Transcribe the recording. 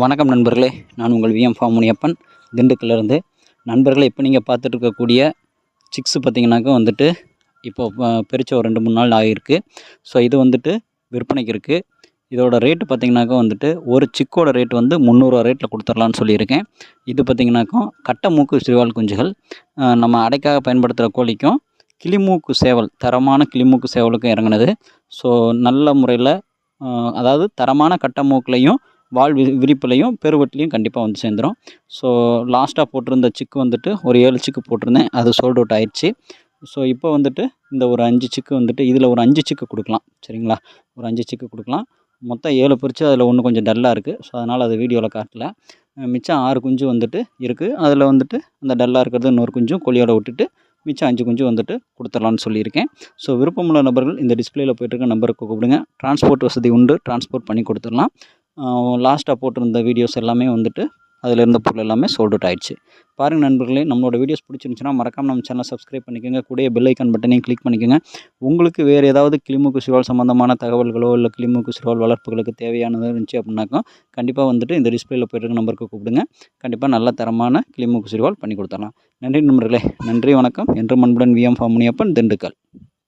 வணக்கம் நண்பர்களே. நான் உங்கள் விஎம் ஃபார்ம் முனியப்பன். திண்டுக்கல்லேருந்து. நண்பர்களே இப்போ நீங்கள் பார்த்துட்டு இருக்கக்கூடிய சிக்ஸு பார்த்தீங்கன்னாக்கா வந்துட்டு இப்போ பிரித்த ஒரு ரெண்டு மூணு நாள் ஆகிருக்கு ஸோ இது வந்துட்டு விற்பனைக்கு இருக்குது இதோட ரேட்டு பார்த்திங்கனாக்கா வந்துட்டு ஒரு சிக்கோட ரேட் வந்து முந்நூறுரூவா ரேட்டில் கொடுத்துர்லான்னு சொல்லியிருக்கேன். இது பார்த்திங்கனாக்கா கட்டை மூக்கு சிறுவால் குஞ்சுகள். நம்ம அடைக்காக பயன்படுத்துகிற கோழிக்கும் கிளிமூக்கு சேவல் தரமான கிளிமூக்கு சேவலுக்கும் இறங்குனது. ஸோ நல்ல முறையில் அதாவது தரமான கட்டை மூக்குலையும் வால் வி விரிப்புலையும் பெருவட்டிலையும் கண்டிப்பாக வந்து சேர்ந்துரும். ஸோ லாஸ்ட்டாக போட்டிருந்த சிக்கு வந்துட்டு ஒரு ஏழு சிக்கு போட்டிருந்தேன். அது சோல்ட் அவுட் ஆயிடுச்சு. ஸோ இப்போ வந்துட்டு இந்த ஒரு அஞ்சு சிக்கு வந்துட்டு இதில் ஒரு அஞ்சு சிக்கு கொடுக்கலாம். சரிங்களா? ஒரு அஞ்சு சிக்கு கொடுக்கலாம். மொத்தம் ஏழு பிரித்து அதில் ஒன்று கொஞ்சம் டல்லாக இருக்குது ஸோ அதனால் அது வீடியோவில் காட்டல. மிச்சம் ஆறு குஞ்சு வந்துட்டு இருக்குது அதில் வந்துட்டு அந்த டல்லாக இருக்கிறது இன்னொரு குஞ்சும் கோழியோட விட்டுட்டு மிச்சம் அஞ்சு குஞ்சு வந்துட்டு கொடுத்துடலான்னு சொல்லியிருக்கேன். ஸோ விருப்பமுள்ள நபர்கள் இந்த டிஸ்பிளேயில் போயிட்டுருக்க நம்பருக்கு கூப்பிடுங்க. டிரான்ஸ்போர்ட் வசதி உண்டு. டிரான்ஸ்போர்ட் பண்ணி கொடுத்துடலாம். லாஸ்ட்டாக போட்டிருந்த வீடியோஸ் எல்லாமே வந்துட்டு அதில் இருந்த பொருள் எல்லாமே சோல்ட் அவுட் ஆயிடுச்சு. பாருங்கள் நண்பர்களே நம்மளோட வீடியோஸ் பிடிச்சிருந்துச்சுன்னா மறக்காம நம்ம சேனலை சப்ஸ்கிரைப் பண்ணிக்கோங்க. கூடிய பெல் ஐக்கான் பட்டனையும் கிளிக் பண்ணிக்கோங்க. உங்களுக்கு வேறு ஏதாவது கிளிமூக்கு சிறுவால் சம்மந்தமான தகவல்களோ இல்லை கிளிமூக்கு சிறுவால் வளர்ப்புகளுக்கு தேவையானது இருந்துச்சு அப்படின்னாக்கா கண்டிப்பாக வந்துட்டு இந்த டிஸ்பிளேயில் போயிட்டு நம்பருக்கு கூப்பிடுங்க. கண்டிப்பாக நல்ல தரமான கிளிமூக்கு சிறுவால் பண்ணி கொடுத்தலாம் நன்றி நண்பர்களே நன்றி வணக்கம். என்று மண்புடன் விஎம் ஃபார்முனியப்பன் திண்டுக்கல்.